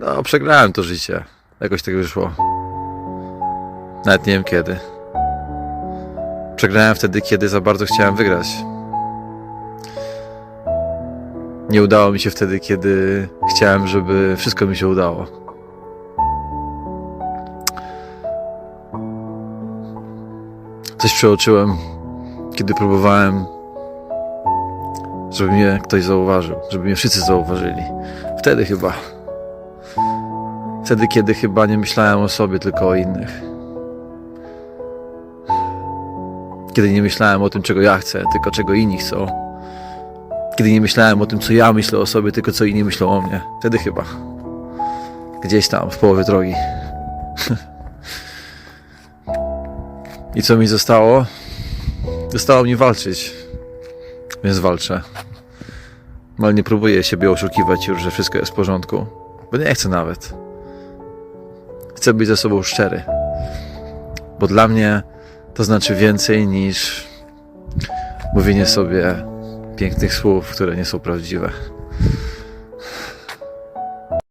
No, przegrałem to życie. Jakoś tak wyszło. Nawet nie wiem kiedy. Przegrałem wtedy, kiedy za bardzo chciałem wygrać. Nie udało mi się wtedy, kiedy chciałem, żeby wszystko mi się udało. Coś przeoczyłem, kiedy próbowałem, żeby mnie ktoś zauważył, żeby mnie wszyscy zauważyli. Wtedy chyba. Wtedy, kiedy chyba nie myślałem o sobie, tylko o innych. Kiedy nie myślałem o tym, czego ja chcę, tylko czego inni chcą. Kiedy nie myślałem o tym, co ja myślę o sobie, tylko co inni myślą o mnie. Wtedy chyba. Gdzieś tam, w połowie drogi. I co mi zostało? Zostało mi walczyć. Więc walczę. Ale nie próbuję siebie oszukiwać już, że wszystko jest w porządku. Bo nie chcę nawet. Chcę być ze sobą szczery. Bo dla mnie to znaczy więcej niż mówienie sobie pięknych słów, które nie są prawdziwe.